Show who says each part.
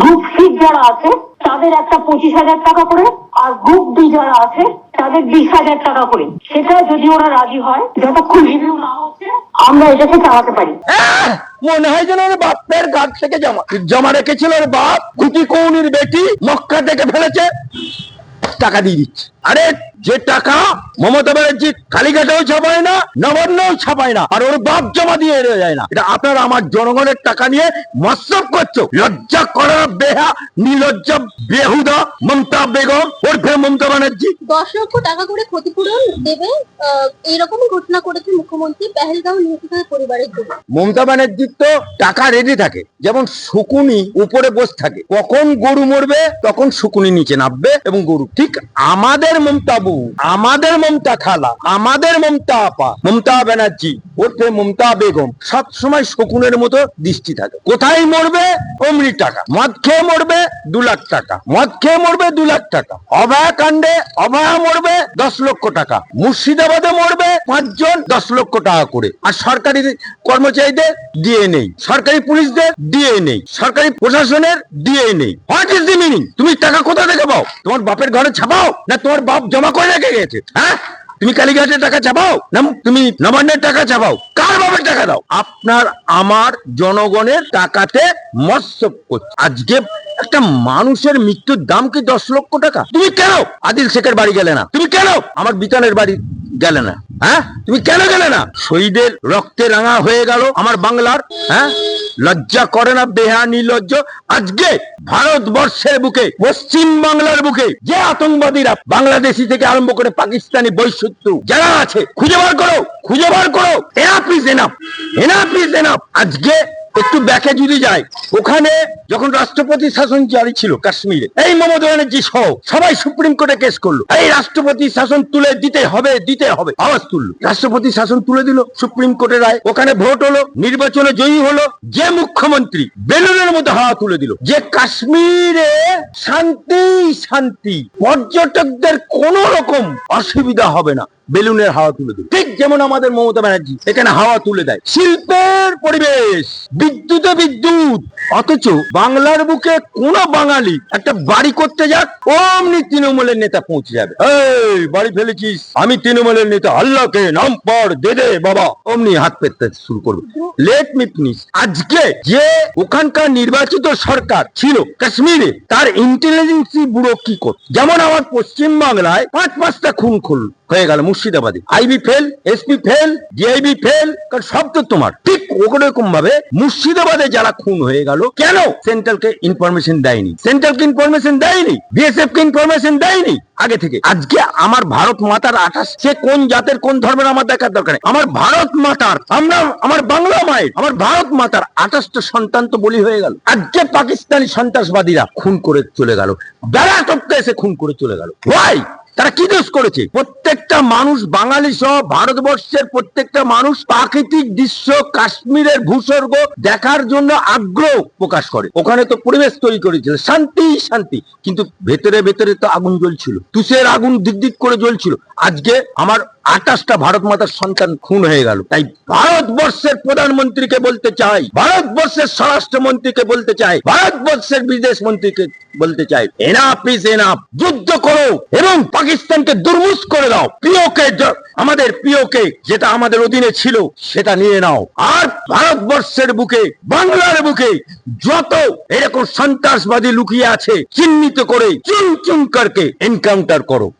Speaker 1: Group C যারা আছে, তাদের একটা পঁচিশ হাজার টাকা করে, আর গ্রুপ ডি যারা আছে, তাদের বিশ হাজার টাকা করে। সেটা যদি ওরা রাজি হয়, যতক্ষণ রিভিউ না হচ্ছে, আমরা এটাকে চালাতে পারি!
Speaker 2: মনে হয় যেন বাপের গাছ থেকে জমা জমা রেখেছিল বাপ কুটি কৌনির বেটি, মক্কা থেকে ফেলেছে, টাকা দিয়ে দিচ্ছে। আরে যে টাকা মমতা ব্যানার্জি কালীঘাটেও ছাপায় না নবান্নও ছাপায় না আর ওর বাপ জমা দিয়ে এড়িয়ে যায় না। এটা আপনার আমার জনগণের টাকা নিয়ে মৎসব করছ। লজ্জা করার বেহা নির্লজ্জা বেহুদা মমতা বেগম ওরফে মমতা ব্যানার্জি।
Speaker 3: দশ লক্ষ টাকা করে ক্ষতিপূরণ দেবে আহ, এইরকমই ঘোষণা করেছে মুখ্যমন্ত্রী পেহেলগাঁও নিহতদের পরিবারের জন্য।
Speaker 2: মমতা ব্যানার্জির তো টাকা রেডি থাকে যেমন শকুনি উপরে বসে থাকে। কখন গরু মরবে তখন শকুনি নিচে নামবে এবং গরু ঠিক আমাদের মমতা বউ, আমাদের মমতা খালা, আমাদের মমতা আপা, মমতা ব্যানার্জি ওরফে মমতা বেগম শকুনের মতো দৃষ্টি থাকে। কোথায় মরবে? অমনি টাকা। মদ খেয়ে মরবে দু লাখ টাকা। মদ খেয়ে মরবে দু লাখ টাকা। অভয়া কাণ্ডে অভয়া মরবে দশ লক্ষ টাকা। মুর্শিদাবাদে মরবে পাঁচজন দশ লক্ষ টাকা করে। আর সরকারি কর্মচারীদের দিয়ে নেই। সরকারি পুলিশদের দিয়ে নেই। সরকারি প্রশাসনের দিয়ে নেই। হোয়াট ইজ দি মিনিং তুমি টাকা কোথা থেকে পাও? তোমার বাপের ঘরে ছাপাও? না তোমার বাপ জমা করে রেখে গেছে হ্যাঁ? তুমি কালীঘাটের টাকা চাপাও তুমি নবান্নের টাকা চাপাও, কার বাপের টাকা দাও? আপনার আমার জনগণের টাকাতে মৎস্য করছে। আজকে একটা মানুষের মৃত্যুর দাম কি দশ লক্ষ টাকা? তুমি কেন? আদিল শেখের বাড়ি গেলে না। তুমি কেন? আমার বিতানের বাড়ি গেলে না হ্যাঁ? তুমি কেন গেলে না? শহীদের রক্তে রাঙা হয়ে গেল আমার বাংলার হ্যাঁ? লজ্জা করে না বেহা নির্লজ্জ আজকে ভারতবর্ষের বুকে, পশ্চিম বাংলার বুকে যে আতঙ্কবাদীরা বাংলাদেশি থেকে আরম্ভ করে পাকিস্তানি বৈশুদ্ধ যারা আছে, খুঁজে বার করো, খুঁজে বার করো। Enough is enough enough is enough আজকে একটু ব্যাকে যদি যায়, ওখানে যখন রাষ্ট্রপতি শাসন জারি ছিল কাশ্মীরে, এই মমতা ব্যানার্জি সহ, সবাই সুপ্রিম কোর্টে কেস করল। এই রাষ্ট্রপতি শাসন তুলে দিতে হবে দিতে হবে, আওয়াজ তুললো। রাষ্ট্রপতি শাসন তুলে দিল, সুপ্রিম কোর্টের রায়। ওখানে ভোট হলো, নির্বাচনে জয়ী হলো, যে মুখ্যমন্ত্রী বেলুনের মধ্যে হাওয়া তুলে দিল। যে কাশ্মীরে শান্তি শান্তি, পর্যটকদের কোন রকম অসুবিধা হবে না। বেলুনের হাওয়া তুলে দিল ঠিক যেমন আমাদের মমতা ব্যানার্জি এখানে হাওয়া তুলে দেয়। শিল্পের পরিবেশ, বিদ্যুতে বিদ্যুৎ। অথচ বাংলার বুকে কোন বাঙালি একটা বাড়ি করতে যাক, অমনি তৃণমূলের নেতা পৌঁছে যাবে। এই, বাড়ি ফেলেছিস? আমি তৃণমূলের নেতা, আল্লাহকে নাম পড় দে দে, বাবা। অমনি হাত পেতে শুরু করবে। লেট মি ফিনিশ আজকে যে ওখানকার নির্বাচিত সরকার ছিল কাশ্মীরে, তার ইন্টেলিজেন্সি ব্যুরো কি কর যেমন আমার পশ্চিম বাংলায় পাঁচ পাঁচটা খুন খুল হয়ে গেল। মুর্শিদাবাদে। IB fail SP fail DIB fail কারণ সব তো তোমার। ঠিক ওরকম ভাবে মুর্শিদাবাদে যারা খুন হয়ে গেল, কেন সেন্ট্রালকে ইনফরমেশন দেয়নি? সেন্ট্রালকে ইনফরমেশন দেয়নি? বিএসএফ কে ইনফরমেশন দেয়নি? আগে থেকে। আজকে আমার ভারত মাতার আঠাশ, সে কোন জাতের, কোন ধর্মের আমার দেখার দরকার আমার ভারত মাতার, আমরা, আমার বাংলা মায়ের, আমার ভারত মাতার আঠাশটা সন্তান তো বলি হয়ে গেল। আজকে পাকিস্তানি সন্ত্রাসবাদীরা খুন করে চলে গেল। বেড়া টপকে এসে খুন করে চলে গেল। ওয়াই তারা কি দোষ করেছে? প্রত্যেকটা মানুষ বাঙালি সহ ভারতবর্ষের প্রত্যেকটা মানুষ প্রাকৃতিক দৃশ্য, কাশ্মীরের ভূস্বর্গ দেখার জন্য আগ্রহ প্রকাশ করে। ওখানে তো পরিবেশ তৈরি করেছিল। শান্তি শান্তি। কিন্তু ভেতরে ভেতরে তো আগুন জ্বলছিল। তুষের আগুন দিক দিক করে জ্বলছিল। আজকে আমার আঠাশটা ভারত মাতার সন্তান খুন হয়ে গেল। তাই ভারতবর্ষের প্রধানমন্ত্রীকে বলতে চাই, ভারতবর্ষের স্বরাষ্ট্রমন্ত্রীকে বলতে চাই, ভারতবর্ষের বিদেশ মন্ত্রীকে বলতে চাই এনাফ ইজ এনাফ যুদ্ধ করো এবং পাকিস্তানকে দুর্মুষ করে দাও। প্রিয়কে আমাদের প্রিয়কে যেটা আমাদের অধীনে ছিল, সেটা নিয়ে নাও। আর ভারতবর্ষের বুকে, বাংলার বুকে যত এরকম সন্ত্রাসবাদী লুকিয়ে আছে, চিহ্নিত করে চুন চুন করকে এনকাউন্টার করো।